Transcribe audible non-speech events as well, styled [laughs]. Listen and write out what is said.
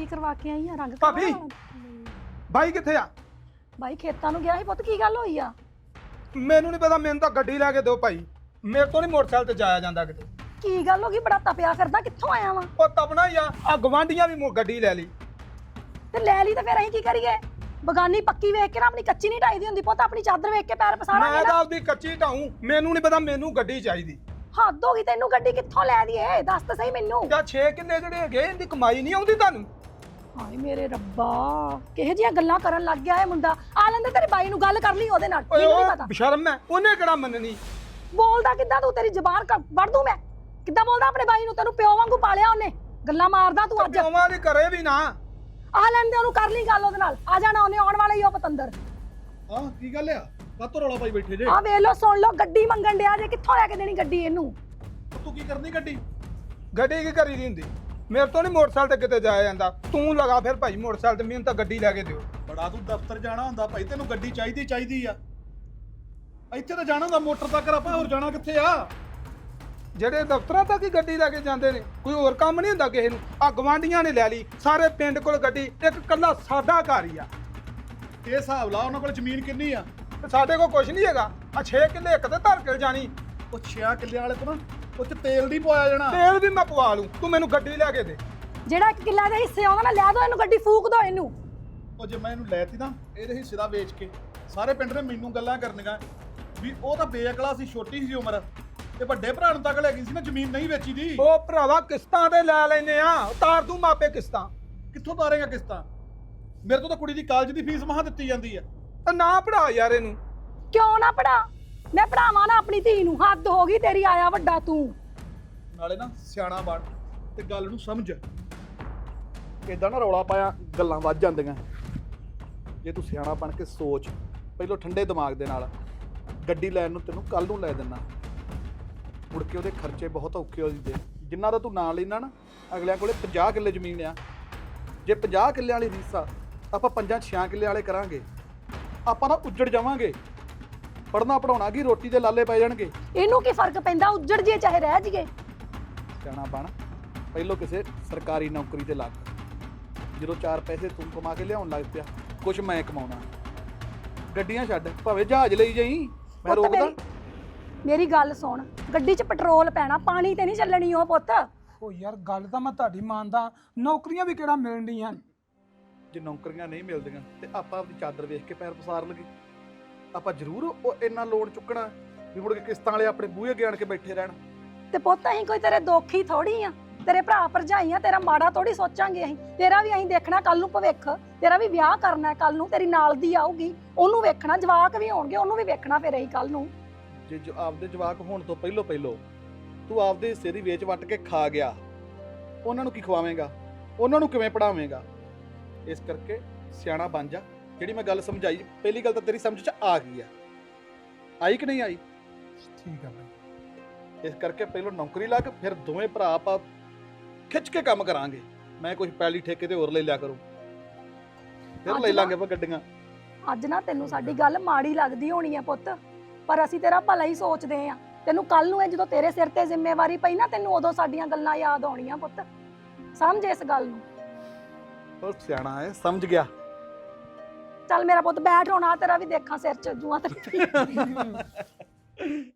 ਕੀ ਕਰਵਾ ਕੇ ਆਈ ਆ? ਰੰਗ ਭਾਬੀ। ਕਰਵਾਉਣ ਵਾਲਾ? ਬਾਈ ਕਿੱਥੇ ਆ? ਬਾਈ ਖੇਤਾਂ ਨੂੰ ਗਿਆ ਸੀ ਪੁੱਤ ਕੀ ਗੱਲ ਹੋਈ ਆ? ਮੈਨੂੰ ਨਹੀਂ ਪਤਾ ਮੈਨੂੰ ਤਾਂ ਗੱਡੀ ਲੈ ਕੇ ਦਿਓ ਭਾਈ। ਮੇਰੇ ਤੋਂ ਨਹੀਂ ਮੋਟਰਸਾਈਕਲ ਤੇ ਜਾਇਆ ਜਾਂਦਾ ਕਿਤੇ। ਕੀ ਗੱਲ ਹੋ ਗਈ? ਬੜਾ ਤਪਿਆ ਕਰਦਾ ਕਿੱਥੋਂ ਆਇਆ ਵਾ? ਉਹ ਤਬਣਾ ਹੀ ਆ। ਆ ਗਵਾਂਡੀਆਂ ਵੀ ਮੋ- ਗੱਡੀ ਲੈ ਲਈ। ਤੇ ਲੈ ਲਈ ਤੇ ਫਿਰ ਅਸੀਂ ਕੀ ਕਰੀਏ? ਬਗਾਨੀ ਪੱਕੀ ਵੇਖ ਕੇ ਨਾ ਆਪਣੀ ਕੱਚੀ ਨਹੀਂ ਢਾਈਦੀ ਹੁੰਦੀ ਪੁੱਤ ਆਪਣੀ ਚਾਦਰ ਵੇਖ ਕੇ ਪੈਰ ਪਸਾਰਾਂਗੇ ਮੈਂ ਨਾ। ਤਾਂ ਆਪਦੀ ਕੱਚੀ ਢਾਉਂ ਮੈਨੂੰ ਨਹੀਂ ਪਤਾ ਮੈਨੂੰ ਗੱਡੀ ਚਾਹੀਦੀ। ਹੱਦ ਹੋ ਗਈ ਤੈਨੂੰ ਗੱਡੀ ਕਿੱਥੋਂ ਲੈ ਦਈਏ? ਦੱਸ ਤਾਂ ਸਹੀ ਮੈਨੂੰ। ਜਾਂ 6 ਕਿੱਲੇ ਜਿਹੜੇ ਹੈਗੇ ਇਹਦੀ ਕਮਾਈ ਨਹੀਂ ਆਉਂਦੀ ਤੁਹਾਨੂੰ? ਹਾਏ ਮੇਰੇ ਰੱਬਾ ਕਿਹੋ ਜਿਹੀਆਂ ਗੱਲਾਂ ਕਰਨ ਲੱਗ ਗਿਆ ਇਹ ਮੁੰਡਾ? ਆ ਲੈਂਦੇ ਤੇਰੇ ਬਾਈ ਨੂੰ ਗੱਲ ਕਰ ਲਈ ਉਹਦੇ ਨਾਲ ਓਏ ਮੈਨੂੰ ਨਹੀਂ ਪਤਾ। ਬਸ਼ਰਮ ਹੈ ਉਹਨੇ ਕਿਹੜਾ ਮੰਨਣੀ? ਬੋਲਦਾ ਕਿੱਦਾਂ ਤੂੰ ਤੇਰੀ ਜ਼ਬਾਨ ਵੜ ਦੂੰ ਮੈਂ? ਕਿੱਦਾਂ ਬੋਲਦਾ ਆਪਣੇ ਬਾਈ ਨੂੰ? ਤੈਨੂੰ ਪਿਓ ਵਾਂਗੂ ਪਾਲਿਆ ਉਹਨੇ? ਗੱਲਾਂ ਮਾਰਦਾ ਤੂੰ ਅੱਜ। ਪਿਓਵਾਂ ਦੀ ਕਰੇ ਵੀ ਨਾ। ਆ ਲੈਂਦੇ ਉਹਨੂੰ ਕਰ ਲਈ ਗੱਲ ਉਹਦੇ ਨਾਲ। ਆ ਜਾਣਾ ਉਹਨੇ ਆਉਣ ਵਾਲਾ ਹੀ ਉਹ ਪਤੰਦਰ। ਹਾਂ ਕੀ ਗੱਲ ਆ? ਕਾਤੋਂ ਰੌਲਾ ਪਾਈ ਬੈਠੇ ਜੇ। ਆ ਵੇਖ ਲੋ ਸੁਣ ਲੋ ਗੱਡੀ ਮੰਗਣ ਡਿਆ ਜੇ ਕਿੱਥੋਂ ਲੈ ਕੇ ਦੇਣੀ ਗੱਡੀ ਇਹਨੂੰ? ਤੂੰ ਕੀ ਕਰਨੀ ਗੱਡੀ? ਗੱਡੀ ਕੀ ਕਰੀ ਦੀ ਹੁੰਦੀ? ਮੇਰੇ ਤੋਂ ਨਹੀਂ ਮੋਟਰਸਾਈਕਲ ਤੇ ਕਿਤੇ ਜਾਇਆ ਜਾਂਦਾ। ਤੂੰ ਲਗਾ ਫਿਰ ਭਾਈ ਮੋਟਰਸਾਈਕਲ ਤੇ ਮੈਨੂੰ ਤਾਂ ਗੱਡੀ ਲੈ ਕੇ ਦਿਓ। ਬੜਾ ਤੂੰ ਦਫ਼ਤਰ ਜਾਣਾ ਹੁੰਦਾ ਭਾਈ ਤੈਨੂੰ ਗੱਡੀ ਚਾਹੀਦੀ ਚਾਹੀਦੀ ਆ। ਇੱਥੇ ਤਾਂ ਜਾਣਾ ਹੁੰਦਾ ਮੋਟਰ ਤੱਕ ਆਪਾਂ ਹੋਰ ਜਾਣਾ ਕਿੱਥੇ ਆ? ਜਿਹੜੇ ਦਫ਼ਤਰਾਂ ਤੱਕ ਹੀ ਗੱਡੀ ਲੈ ਕੇ ਜਾਂਦੇ ਨੇ ਕੋਈ ਹੋਰ ਕੰਮ ਨਹੀਂ ਹੁੰਦਾ ਕਿਸੇ ਨੂੰ। ਆ ਗਵਾਂਡੀਆਂ ਨੇ ਲੈ ਲਈ ਸਾਰੇ ਪਿੰਡ ਕੋਲ ਗੱਡੀ ਇੱਕ ਕੱਲਾ ਸਾਡਾ ਘਰ ਹੀ ਆ। ਇਹ ਹਿਸਾਬ ਲਾ ਉਹਨਾਂ ਕੋਲ ਜ਼ਮੀਨ ਕਿੰਨੀ ਆ? ਤੇ ਸਾਡੇ ਕੋਲ ਕੁਝ ਨਹੀਂ ਹੈਗਾ। ਆ 6 ਕਿੱਲੇ ਇੱਕ ਤੇ ਧਰ ਕੇ ਜਾਣੀ। ਉਹ 6 ਕਿੱਲਿਆਂ ਵਾਲੇ ਤੋਂ ਨਾ ਉਹ ਚ ਤੇਲ ਨਹੀਂ ਪਵਾਇਆ ਜਾਣਾ। ਤੇਲ ਵੀ ਮੈਂ ਪਵਾ ਲੂੰ। ਤੂੰ ਮੈਨੂੰ ਗੱਡੀ ਲੈ ਕੇ ਦੇ। ਜਿਹੜਾ ਇੱਕ ਕਿੱਲਾ ਦੇ ਹਿੱਸੇ ਆਉਂਦਾ ਨਾ ਲੈ ਦੋ ਇਹਨੂੰ ਗੱਡੀ ਫੂਕ ਦੋ ਇਹਨੂੰ। ਉਹ ਜੇ ਮੈਂ ਇਹਨੂੰ ਲੈਤੀ ਨਾ ਇਹਦੇ ਹਿੱਸੇ ਦਾ ਵੇਚ ਕੇ ਸਾਰੇ ਪਿੰਡ ਨੇ ਮੈਨੂੰ ਗੱਲਾਂ ਕਰਨੀਆਂ। ਵੀ ਉਹ ਤਾਂ ਬੇਅਕਲਾ ਸੀ ਛੋਟੀ ਸੀ ਉਮਰ। ਤੇ ਵੱਡੇ ਭਰਾ ਨੂੰ ਤੱਕ ਲੈ ਗਈ ਸੀ ਨਾ ਜ਼ਮੀਨ ਨਹੀਂ ਵੇਚੀ ਦੀ। ਉਹ ਭਰਾਵਾ ਕਿਸ਼ਤਾਂ ਤੇ ਲੈ ਲੈਨੇ ਆ। ਉਤਾਰ ਦੂੰ ਮਾਪੇ ਕਿਸ਼ਤਾਂ। ਕਿੱਥੋਂ ਤਾਰੇਗਾ ਕਿਸ਼ਤਾਂ? ਮੇਰੇ ਤੋਂ ਤਾਂ ਕੁੜੀ ਦੀ ਕਾਲਜ ਦੀ ਫੀਸ ਮਹਾ ਦਿੱਤੀ ਜਾਂਦੀ ਆ। ਤਾਂ ਨਾ ਪੜਾ ਯਾਰ ਇਹਨੂੰ। ਕਿਉਂ ਨਾ ਪੜਾ ਮੈਂ ਪੜਾਵਾਂ ਨਾ ਆਪਣੀ ਧੀ ਨੂੰ ਹੱਦ ਹੋ ਗਈ, ਤੇਰੀ ਆਇਆ ਵੱਡਾ ਤੂੰ। ਨਾਲੇ ਨਾ ਸਿਆਣਾ ਬਣ ਤੇ ਗੱਲ ਨੂੰ ਸਮਝ। ਇਦਾਂ ਨਾ ਰੌਲਾ ਪਾਇਆ, ਗੱਲਾਂ ਵੱਜ ਜਾਂਦੀਆਂ। ਜੇ ਤੂੰ ਸਿਆਣਾ ਬਣ ਕੇ ਸੋਚ, ਪਹਿਲਾਂ ਠੰਡੇ ਦਿਮਾਗ ਦੇ ਨਾਲ ਗੱਡੀ ਲੈਣ ਨੂੰ ਤੈਨੂੰ ਕੱਲ ਨੂੰ ਲੈ ਦਿੰਨਾ ਮੁੜ ਕੇ ਉਹਦੇ ਖਰਚੇ ਬਹੁਤ ਔਖੇ ਹੋ ਜਾਂਦੇ। ਜਿੰਨਾ ਦਾ ਤੂੰ ਨਾਂ ਲੈਣਾ ਨਾ, ਅਗਲਿਆਂ ਕੋਲੇ 50 ਕਿੱਲੇ ਜ਼ਮੀਨ ਆ। ਜੇ 50 ਕਿੱਲੇ ਵਾਲੀ ਰੀਸ ਆ, ਆਪਾਂ 5-6 ਕਿੱਲੇ ਵਾਲੇ ਕਰਾਂਗੇ। ਆਪਾਂ ਤਾਂ ਉੱਜੜ ਜਾਵਾਂਗੇ। ਪੜਨਾ ਪੜਾਉਣਾ ਕੀ ਰੋਟੀ ਦੇ ਲਾਲੇ ਪੈ ਜਾਣਗੇ। ਇਹਨੂੰ ਕੀ ਫ਼ਰਕ ਪੈਂਦਾ? ਉੱਜੜ ਜੇ ਚਾਹੇ ਰਹਿ ਜੀਏ। ਸਿਆਣਾ ਬਣ। ਪਹਿਲੋਂ ਕਿਸੇ ਸਰਕਾਰੀ ਨੌਕਰੀ ਤੇ ਲੱਗ। ਜਦੋਂ ਚਾਰ ਪੈਸੇ ਤੂੰ ਕਮਾ ਕੇ ਲਿਆਉਣ ਲੱਗ ਪਿਆ ਕੁਛ ਮੈਂ ਕਮਾਉਣਾ। ਗੱਡੀਆਂ ਛੱਡ ਭਾਵੇਂ ਜਹਾਜ਼ ਲਈ ਜਾਈ ਮੈਂ ਪੁੱਤ ਰੋਕਦਾ। ਮੇਰੀ- ਮੇਰੀ ਗੱਲ ਸੁਣ। ਗੱਡੀ 'ਚ ਪੈਟਰੋਲ ਪੈਣਾ ਪਾਣੀ ਤੇ ਨਹੀਂ ਚੱਲਣੀ ਉਹ ਪੁੱਤ। ਉਹ ਯਾਰ ਗੱਲ ਤਾਂ ਮੈਂ ਤੁਹਾਡੀ ਮੰਨਦਾ। ਨੌਕਰੀਆਂ ਵੀ ਕਿਹੜਾ ਮਿਲਣ ਡੀਆਂ ਜੇ ਨੌਕਰੀਆਂ ਨਹੀਂ ਮਿਲਦੀਆਂ ਤੇ ਆਪਾਂ ਆਪਣੀ ਚਾਦਰ ਵੇਖ ਕੇ ਪੈਰ ਪਸਾਰ ਲਗੇ। ਆਪਾਂ ਜ਼ਰੂਰ ਉਹ ਇੰਨਾ ਲੋਨ ਚੁੱਕਣਾ ਵੀ ਮੁੜ ਕੇ ਕਿਸ਼ਤਾਂ ਵਾਲੇ ਆਪਣੇ ਬੂਹੇ ਅੱਗੇ ਆਣ ਕੇ ਬੈਠੇ ਰਹਿਣ। ਤੇ ਪੁੱਤ ਅਸੀਂ ਕੋਈ ਤੇਰੇ ਦੋਖੀ ਥੋੜੀ ਆ। ਤੇਰੇ ਭਰਾ ਭਰਜਾਈ ਆ ਤੇਰਾ ਮਾੜਾ ਥੋੜੀ ਸੋਚਾਂਗੇ ਅਸੀਂ। ਤੇਰਾ ਵੀ ਅਸੀਂ ਦੇਖਣਾ ਕੱਲ ਨੂੰ ਭਵਿੱਖ। ਤੇਰਾ ਵੀ ਵਿਆਹ ਕਰਨਾ ਕੱਲ ਨੂੰ ਤੇਰੀ ਨਾਲ ਦੀ ਆਊਗੀ। ਉਹਨੂੰ ਵੇਖਣਾ ਜਵਾਕ ਵੀ ਹੋਣਗੇ ਉਹਨੂੰ ਵੀ ਵੇਖਣਾ ਫਿਰ ਅਸੀਂ ਕੱਲ ਨੂੰ। ਜੇ ਜੋ ਆਪਦੇ ਜਵਾਕ ਹੋਣ ਤੋਂ ਪਹਿਲੋਂ ਪਹਿਲੋਂ ਤੂੰ ਆਪਦੇ ਹਿੱਸੇ ਦੀ ਵੇਚ ਵੱਟ ਕੇ ਖਾ ਗਿਆ ਉਹਨਾਂ ਨੂੰ ਕੀ ਖਵਾਵੇਂਗਾ? ਉਹਨਾਂ ਨੂੰ ਕਿਵੇਂ ਪੜਾਵੇਂਗਾ ਇਸ ਕਰਕੇ ਸਿਆਣਾ ਬਣ ਜਾ। ਜਿਹੜੀ ਮੈਂ ਗੱਲ ਸਮਝਾਈ? ਪਹਿਲੀ ਗੱਲ ਤਾਂ ਤੇਰੀ ਸਮਝ 'ਚ ਆ ਗਈ ਆ। ਆਈ ਕਿ ਨਹੀਂ ਆਈ? ਠੀਕ ਆ ਭਾਈ ਇਸ ਕਰਕੇ ਪਹਿਲੋਂ ਨੌਕਰੀ ਲੱਗ ਫਿਰ ਦੋਵੇਂ ਭਰਾ ਆਪਾਂ ਖਿੱਚ ਕੇ ਕੰਮ ਕਰਾਂਗੇ। ਮੈਂ ਕੁਝ ਪੈਲੀ ਠੇਕੇ ਤੇ ਹੋਰ ਲੈ ਲਿਆ ਕਰੂੰ। ਫਿਰ ਅੱਜ ਲੈ ਨਾ- ਲਾਂਗੇ ਆਪਾਂ ਗੱਡੀਆਂ। ਅੱਜ ਨਾ ਤੈਨੂੰ ਸਾਡੀ ਗੱਲ ਮਾੜੀ ਲੱਗਦੀ ਹੋਣੀ ਆ ਪੁੱਤ ਪਰ ਅਸੀਂ ਤੇਰਾ ਭਲਾ ਹੀ ਸੋਚਦੇ ਆ। ਤੈਨੂੰ ਕੱਲ ਨੂੰ ਇਹ ਜਦੋਂ ਤੇਰੇ ਸਿਰ ਤੇ ਜ਼ਿੰਮੇਵਾਰੀ ਪਈ ਨਾ ਤੈਨੂੰ ਉਦੋਂ ਸਾਡੀਆਂ ਗੱਲਾਂ ਯਾਦ ਆਉਣੀਆਂ ਪੁੱਤ। ਸਮਝ ਇਸ ਗੱਲ ਨੂੰ? ਉਹ ਸਿਆਣਾ ਹੈ ਸਮਝ ਗਿਆ। ਚੱਲ ਮੇਰਾ ਪੁੱਤ ਬੈਠ ਹੁਣ ਆ ਤੇਰਾ ਵੀ ਦੇਖਾਂ ਸਿਰ ਚ ਜੂਆਂ ਤੇ [laughs]